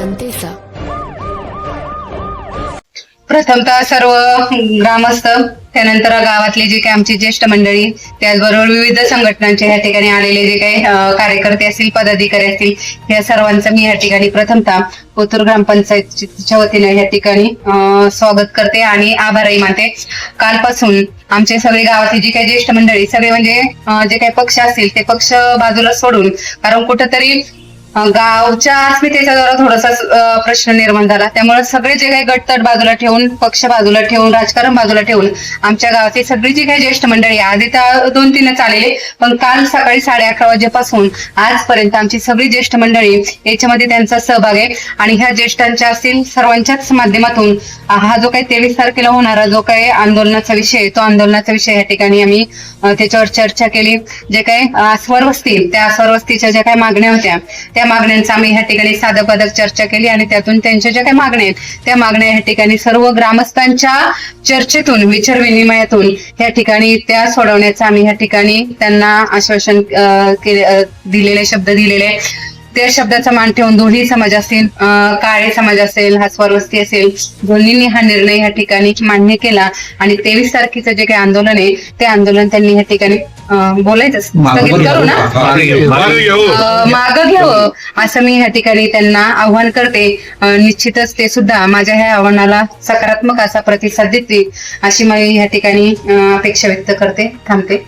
जनतेचा. प्रथमतः सर्व ग्रामस्थ त्यानंतर गावातले जे काही आमची ज्येष्ठ मंडळी त्याचबरोबर विविध संघटनांचे या ठिकाणी आलेले जे काही कार्यकर्ते असतील पदाधिकारी असतील या सर्वांचं मी या ठिकाणी प्रथमतः कोथूर ग्रामपंचायतच्या वतीने या ठिकाणी स्वागत करते आणि आभारही मानते. कालपासून आमचे सगळे गावातले जी काही ज्येष्ठ मंडळी सगळे म्हणजे जे काही पक्ष असतील ते पक्ष बाजूला सोडून कारण कुठंतरी गावच्या अस्मितेचा जरा थोडासा प्रश्न निर्माण झाला. त्यामुळे सगळे जे काही गटतट बाजूला ठेवून पक्ष बाजूला ठेवून राजकारण बाजूला ठेवून आमच्या गावाची सगळी जी काही ज्येष्ठ मंडळी आधी तर दोन तीन आलेले पण काल सकाळी साडे अकरा वाजेपासून आजपर्यंत आमची सगळी ज्येष्ठ मंडळी याच्यामध्ये त्यांचा सहभाग आहे. आणि ह्या ज्येष्ठांच्या असतील सर्वांच्याच माध्यमातून हा जो काही तेवीस तारखेला होणारा जो काही आंदोलनाचा विषय आहे, तो आंदोलनाचा विषय या ठिकाणी आम्ही त्याच्यावर चर्चा केली. जे काही अं, स्वरवस्ती त्या स्वरवस्तीच्या ज्या काही मागण्या होत्या त्या मागण्यांचा आम्ही ह्या ठिकाणी साधक पदक चर्चा केली आणि त्यातून त्यांच्या ज्या काही मागण्या आहेत त्या मागण्या ह्या ठिकाणी सर्व ग्रामस्थांच्या चर्चेतून विचार विनिमयातून या ठिकाणी त्या सोडवण्याचा आम्ही ह्या ठिकाणी त्यांना आश्वासन केले दिलेले शब्द दिलेले त्या शब्दाचा मान ठेवून दोन्ही समाज असतील काळे समाज असेल हा स्वरवस्ती असेल दोन्हींनी हा निर्णय या ठिकाणी मान्य केला. आणि तेवीस तारखेचं जे काही आंदोलन आहे ते आंदोलन त्यांनी या ठिकाणी अं, बोलायचं स्थगित करू ना अं, मागं घ्यावं असं मी ह्या ठिकाणी त्यांना आव्हान करते निश्चितच ते सुद्धा माझ्या ह्या आव्हानाला सकारात्मक असा प्रतिसाद देतील अशी मी ह्या ठिकाणी अपेक्षा व्यक्त करते थांबते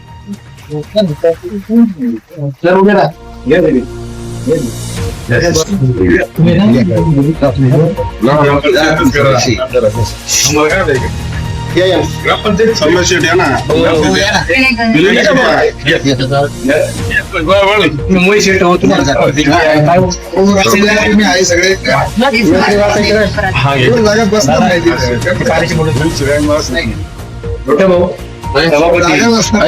समस्या आहे ना. तुम्ही आहे सगळे दोन जागा बसणार नाही तिथे. जागा बसणार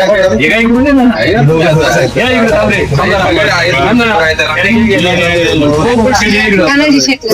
तानाजी शेट्टी.